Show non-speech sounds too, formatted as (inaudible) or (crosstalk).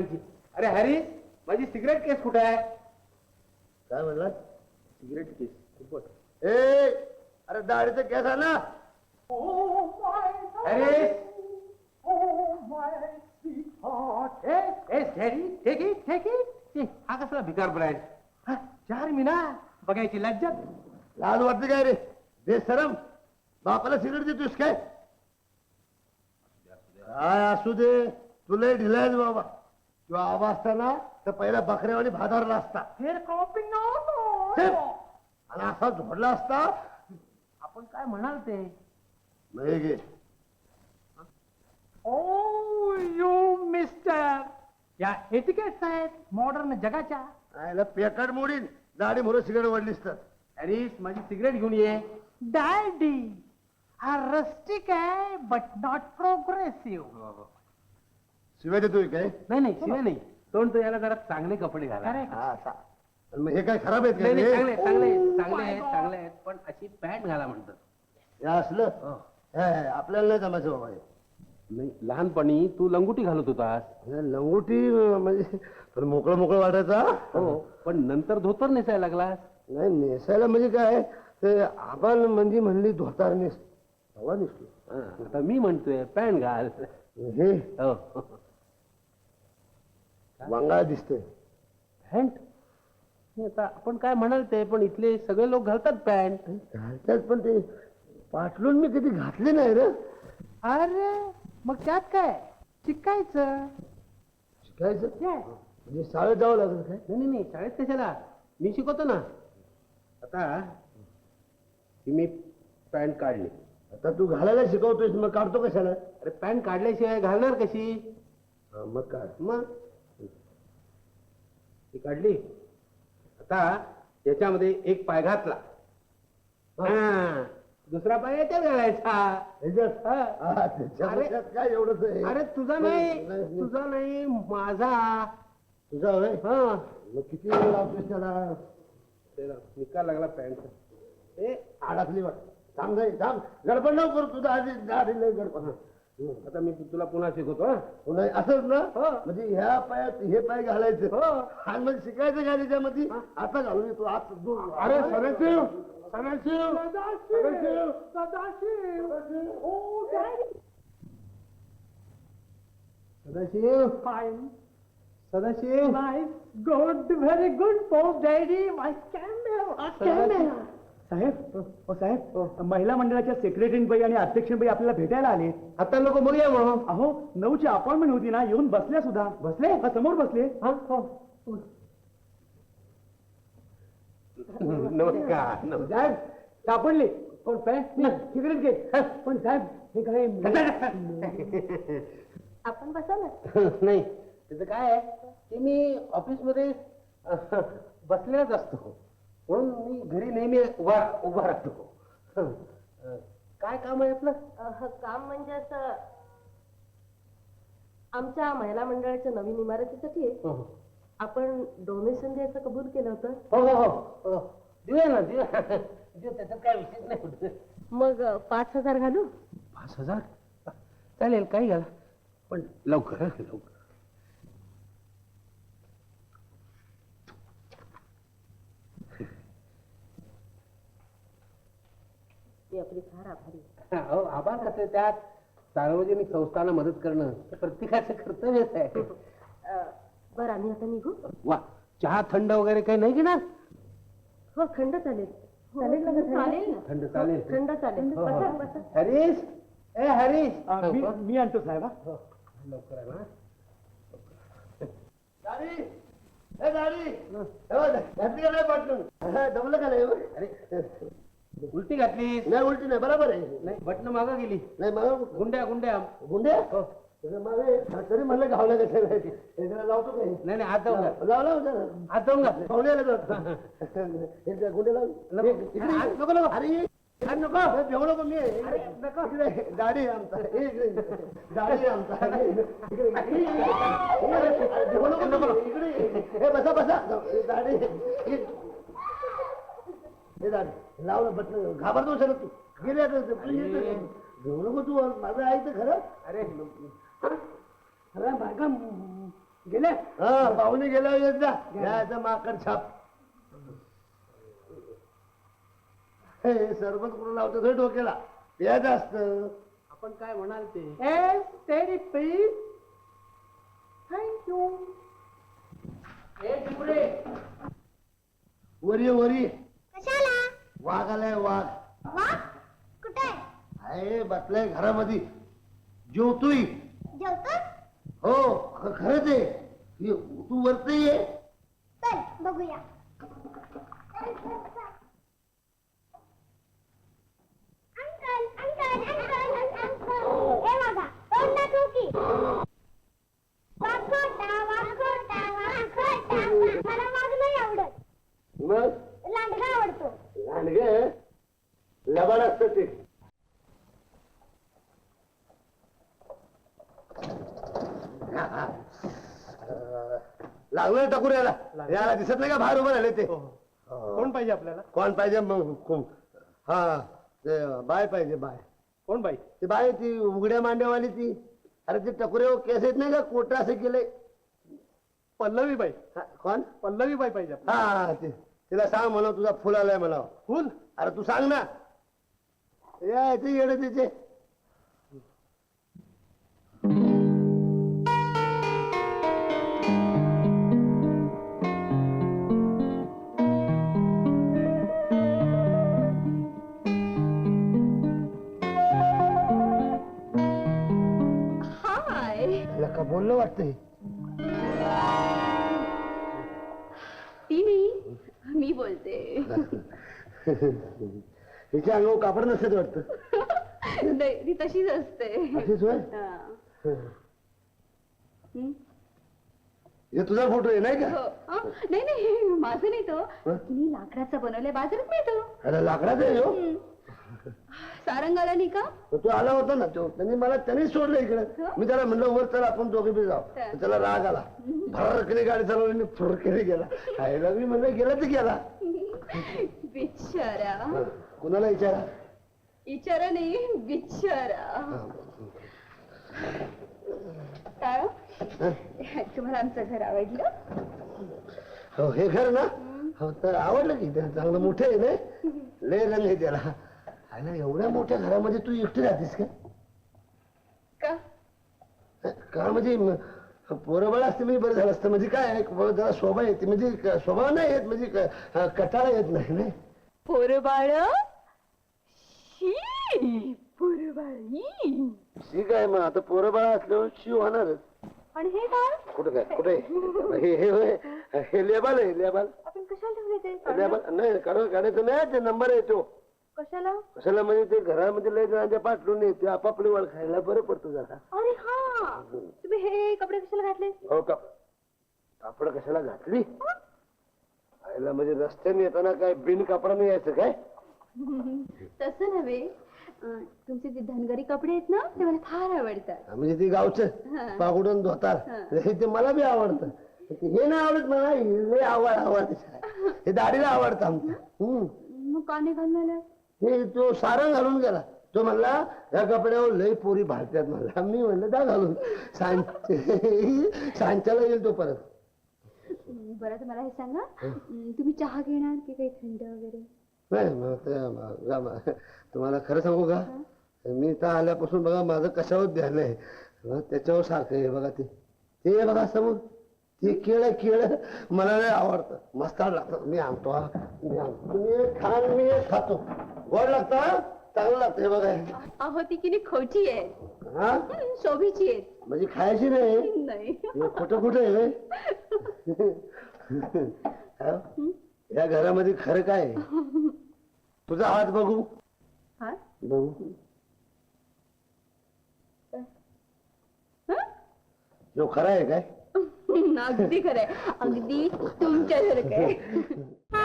टेबलची अरे हरी माझी सिगरेट केस कुठे आहे काय म्हणला? सिगरेट केस ए अरे दाढीचं केस आहे ना? अरे ए, ए, हॅरी, it, take it. ए, हा कसला भिकार ब्रँड चार मिना बघायची लज्जत. लाल वाटते काय रे? बेसरम. बापाला सिगरेट देतोस काय? काय असू दे? तुला ढिलायच बाबा. किंवा आवा असताना तर पहिला बकऱ्यावानी भादारला असता. फेर कॉपी नो छे! आणि असा झोडला असता. आपण काय म्हणाल ते? नाही गे ओ यू मिस्टर. या एटिकेट्स आहेत मॉडर्न जगाच्या. आयला पेकाट मोडीन. दाढी म्हणून सिगरेट वडलीस तर. हॅरीस माझी सिगरेट घेऊन ये. डॅडी हा रस्टिक आहे बट नॉट प्रोग्रेसिव्ह शिवाय देतोय काय? नाही नाही शिवाय नाही. तोंड तो याला जरा चांगले कपडे घाला. हा, मग हे काय खराब आहेत नाही? चांगले चांगले चांगले आहेत चांगले आहेत पण अशी पॅन्ट घाला म्हणतात. हे असलं? हे, हे, आपल्याला नाही जमायचं बाबा हे. नाही लहानपणी तू लंगुटी घालत होतास. हे लंगोटी अं, म्हणजे पण मोकळं मोकळं वाटायचा हो? पण नंतर धोतर नेसायला लागलास. नाही नेसायला म्हणजे काय? ते आपण म्हणजे म्हणली धोतार नेस हवा नेसलो. हा, आता मी म्हणतोय पॅन्ट घाल. हे? हो. वांगाळ दिसतंय. पॅन्ट हे आता आपण काय म्हणाल ते पण इथले सगळे लोक घालतात पॅन्ट घालतात पण ते पाटलून मी कधी घातले नाही रे. अरे मग त्यात काय? शिकायचं. शिकायचं? नाही म्हणजे शाळेत जावं लागेल काय? नाही नाही शाळेत कशाला? मी शिकवतो ना. आता ही मी पॅन्ट काढली. आता तू घालायला शिकवतोयस मग काढतो कशाला? अरे पॅन्ट काढल्याशिवाय घालणार कशी? हा, मग काय? मग? ती काढली. आता याच्यामध्ये एक पाय घातला. हा, दुसरा पाय याच्यात घालायचा. अरे- काय एवढंच आहे? अरे तुझा नाही. तुझा नाही माझा. तुझा होय हा. मग किती वेळ लावतोस त्याला? त्याला निकाल लागला पॅन्ट. ए अडकली वाट थांब जाई थांब. गडबड नको करू तुझा आधी आधी लय गडबड. आता मी तुला पुन्हा शिकवतो हा? पुन्हा असंच ना? हो. म्हणजे ह्या पायात हे पाय घालायचं. हो. आणि मग शिकायचं काय त्याच्यामध्ये? आता घालून येतो आत दूर अरे Sadashiv! Sadashiv! Sadashiv! Sadashiv! Fine Sadashiv! Good very good post daddy my camera साहेब हो साहेब महिला मंडळाच्या सेक्रेटरीबाई आणि अध्यक्षबाई आपल्याला भेटायला आले. आता लोक बघूया मग अहो नऊची अपॉइंटमेंट होती ना येऊन बसल्या सुद्धा. बसले? हा, समोर बसले. हा, हो. नमस्कार नमस्कार. साहेब सापडले. कोण काय सिगरेट घे पण साहेब हे काय (laughs) आपण बसा ना नाही त्याचं काय आहे? की मी ऑफिसमध्ये अह, बसलेलाच असतो. म्हणून मी घरी नेहमी उभा उभा राहतो. काय काम आहे आपलं? अह, काम म्हणजे असं आमच्या महिला मंडळाच्या नवीन इमारतीसाठी हो हो. आपण डोनेशन द्यायचं कबूल केलं होतं. हो हो हो हो. देऊया ना देऊया. देऊ त्याच्यात काय विषय नाही कुठं मग अह, पाच हजार घालू? पाच हजार? चालेल काही घाला. पण लवकर हं, लवकर. मी आपली फार आभारी आहे. (laughs) हो आभार कसं त्यात. सार्वजनिक संस्थांना मदत करणं हे प्रत्येकाचं कर्तव्यच आहे. (laughs) बरं आम्ही आता निघू? वा चहा थंड वगैरे काही नाही घेणार? हो थंड चालेल. चालेल ना गं, थंड? थंड चालेल. थंड चालेल. हो, हो. बसा बसा. हरीश? ए हरीश! अ, मी मी आणतो साहेब हा. हो, लवकर आहे ना. दाढी ए हे. घातली का नाही पाटलून हा, दमलं का नाही बघ? अरे उलटी घातली नाही उलटी नाही बरोबर आहे. नाही बटन मागा गेली. नाही मग गुंड्या गुंड्या. गुंडे त्याचं मागे तरी म्हणलं घावलं हे जरा लावतो काही नाही नाही हात जाऊन घाल. लाव लाव जरा हात जाऊन घाल. पाहुण्याला जातो हे त्या गुंडे लाव. नको. इकडे नको. अरे हे मी. अरे नको. इकडे दाढी आहे आमचा. हे इकडे. दाढी आहे आमचा. हे इकडे इकडे. अरे हे बसा बसा. हे दाढी हे हे दाढी लाव ना बटन घाबरतो सर तू. गेले येतं. भेऊ नको तू. माझं ऐकतं खरं. अरे. अरे बायका गेले? हा. पाहुणे गेल्यावर येत जा. माकड छाप. हे सरबत करून लावतो हे डोक्याला? प्यायचं असतं आपण काय म्हणाल ते? Please thank you very very. कशाला? वाघ आलाय वाघ. वा कुठे? आहे बसलाय घरामध्ये. जेवतोय? हो अगं खरंच आहे. तू वरती ये चल बघूया. Uncle uncle uncle uncle. ए बघा तोंड दाखव की वाखोटा वाखोटा वाखोटा मला वाघ नाही आवडत. मग लांडगा आवडतो लांडगे लबाड असतं ते टाकून याला. याला दिसत नाही का बाहेर उभं राहिले ते? कोण पाहिजे आपल्याला? कोण पाहिजे? मग कोण हा ते बाय पाहिजे बाय. कोण बाई? ती बाय ती उघड्या मांड्यावाली ती. अरे ती टकुरे केस येत नाही का? कोटा असं केलंय पल्लवी बाई. हा, कोण? पल्लवी बाई पाहिजे आपल्याला. हा ते तिला सांग म्हणा तुझा फुल आलाय मला फुल? अरे तू सांग ना. यायचं येडे तिचे. का बोललं वाटतंय? ती नाही मी बोलते. (laughs) तिच्या अंगावर कापड नसत वाटतं. (laughs) नाही ती तशीच असते. अशीच होय? हा. हं? हे तुझा फोटो आहे नाही का? हो. हा? नाही नाही माझं नाही तो. तिने लाकडाचा बनवलाय बाजारात मिळतो. अरे लाकडाचा आहे हो? हं. सारंगाला नाही का? तर तो आला होता ना तो त्यांनी मला त्यानेच सोडलं इकडे. मी त्याला म्हणलं वर चला आपण दोघे बी जाऊ. तर त्याला राग आला. फरकने गाडी चालवली फरकने गेला. आईला मी म्हणलं गेला तर गेला. बिचारा कुणाला विचारा बिचारा नाही बिचारा काय हो? तुम्हाला आमचं घर आवडलं? हो हे घर ना? हो तर आवडलं की ते चांगलं मोठं आहे ना? लय रंग आहे त्याला. आईला एवढ्या मोठ्या घरामध्ये तू एकटी राहतेस का? का? का म्हणजे म- पोरं बाळ असते म्हणजे बरं झालं असतं. म्हणजे काय आहे, जरा स्वभाव येते. म्हणजे स्वभाव नाही येत म्हणजे क- कटाळा येत नाही नाही? पोर बाळ? पोर बाळी ठीक आहे मग? आता पोरं बाळ असल्यावर शिव होणारच. आणि हे काय कुठं काय? कुठे? हे हे होय. हे लेबाल आहे लेबाल. आपण कशाला ठेवले ते? लेबाल नाही काढून काढायचं नाही ते नंबर येतो कशाला? कशाला म्हणजे ते घरामध्ये लय जणांच्या पाठवून येते आपापली वाळ खायला बरं पडतो जरा. अरे हा! तुम्ही हे कपडे कशाला घातले? हो का? कापड कशाला घातली? आईला म्हणजे रस्त्याने येताना काय बिन कापडाने यायचं काय? तसं नव्हे. अं, तुमचे ते धनगरी कपडे आहेत ना ते मला फार आवडतात. म्हणजे ती गावचं पागुडून धोतार. हे. ते मला बी आवडतं. हे नाही आवडत मला हे लय आवड आवड हे दाढीला आवडतं आमचं. हम्म. मग काने आल्या? हे तो सारंग घालून गेला. तो म्हणला या कपड्यावर लय पोरी भालत्यात म्हणला. मी म्हणलं दा घालून. (laughs) सांच्याला येईल तो परत. बरं तर मला हे सांगा. तुम्ही चहा घेणार की काही थंड वगैरे? नाही मग ते तुम्हाला खरं सांगू का? मी इथं आल्यापासून बघा माझं कशावर ध्यान आहे? मग त्याच्यावर सारखं आहे बघा ते. ते बघा समोर. ते केळ केळ मला नाही आवडतं मस्त लागतं मी आणतो हा. मी आणतो तुम्ही एक खा आणि मी एक खातो गोड लागतं हा? चांगलं लागतं हे बघा. अहो ती किती खोटी आहे हा हं, शोभीची आहे म्हणजे खायची नाही नाही हे खोटं खोटं आहे होय? हा? या घरामध्ये खरं काय आहे? तुझा हात बघू हा बघू हं? जो खरा आहे काय अगदी खरंय. अगदी तुमच्यासारखं आहे (laughs)